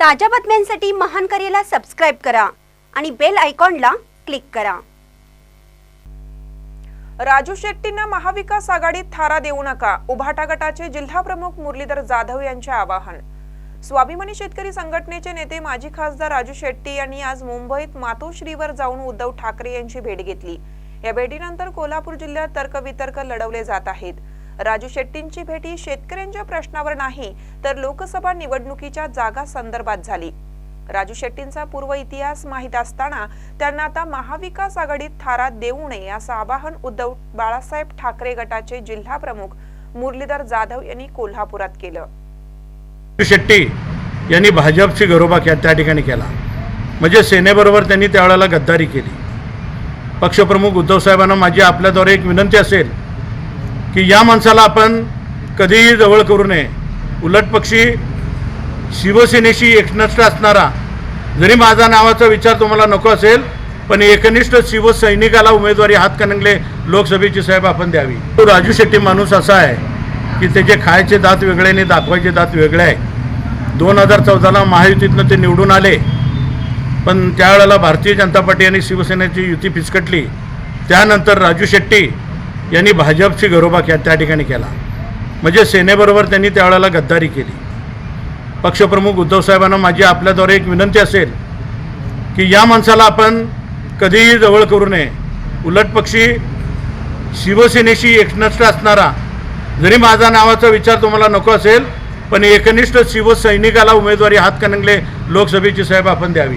ताज्या बातम्यांसाठी महान करेला सबस्क्राईब करा आणि बेल आयकॉनला क्लिक करा. राजू शेट्टींना महाविकास आघाडीत थारा देऊ नका उभाटा गटाचे जिल्हा प्रमुख मुरलीधर जाधव यांचे आवाहन. स्वाभिमानी शेतकरी संघटनेचे नेते माजी खासदार राजू शेट्टी यांनी आज मुंबईत मातोश्रीवर जाऊन उद्धव ठाकरे यांची भेट घेतली. या भेटीनंतर कोल्हापूर जिल्ह्यात तर्कवितर्क लढवले जात आहेत. राजू शेट्टींची भेटी शेतकऱ्यांच्या प्रश्नावर नाही तर लोकसभा निवडणुकीच्या जागा संदर्भात झाली. राजू शेट्टींचा पूर्व इतिहास माहीत असताना त्यांना आता महाविकास आघाडीत थारा देऊ नये असं आवाहन उद्धव बाळासाहेब ठाकरे गटाचे जिल्हा प्रमुख मुरलीधर जाधव यांनी कोल्हापुरात केलं. शेट्टी यांनी भाजपची गरोबा त्या ठिकाणी केला. म्हणजे सेनेबरोबर त्यांनी त्यावेळेला गद्दारी केली. पक्षप्रमुख उद्धव साहेबांना माझी आपल्याद्वारे एक विनंती असेल की या माणसाला आपण कधीही जवळ करू नये. उलट पक्षी शिवसेनेशी एकनिष्ठ असणारा जरी माझा नावाचा विचार तुम्हाला नको असेल पण एकनिष्ठ शिवसैनिकाला उमेदवारी हातकणंगले लोकसभेची साहेब आपण द्यावी. तो राजू शेट्टी माणूस असा आहे की त्याचे खायचे दात वेगळे आणि दाखवायचे दात वेगळे आहे. दोन हजार चौदाला महायुतीतनं ते निवडून आले पण त्यावेळेला भारतीय जनता पार्टी आणि शिवसेनेची युती फिसकटली. त्यानंतर राजू शेट्टी यांनी भाजपची गरोबा त्या त्या ठिकाणी केला. म्हणजे सेनेबरोबर त्यांनी त्यावेळेला गद्दारी केली. पक्षप्रमुख उद्धव साहेबांना माझी आपल्याद्वारे एक विनंती असेल की या माणसाला आपण कधीही जवळ करू नये. उलट पक्षी शिवसेनेशी एकनिष्ठ असणारा जरी माझा नावाचा विचार तुम्हाला नको असेल पण एकनिष्ठ शिवसैनिकाला उमेदवारी हातकणंगले लोकसभेची साहेब आपण द्यावी.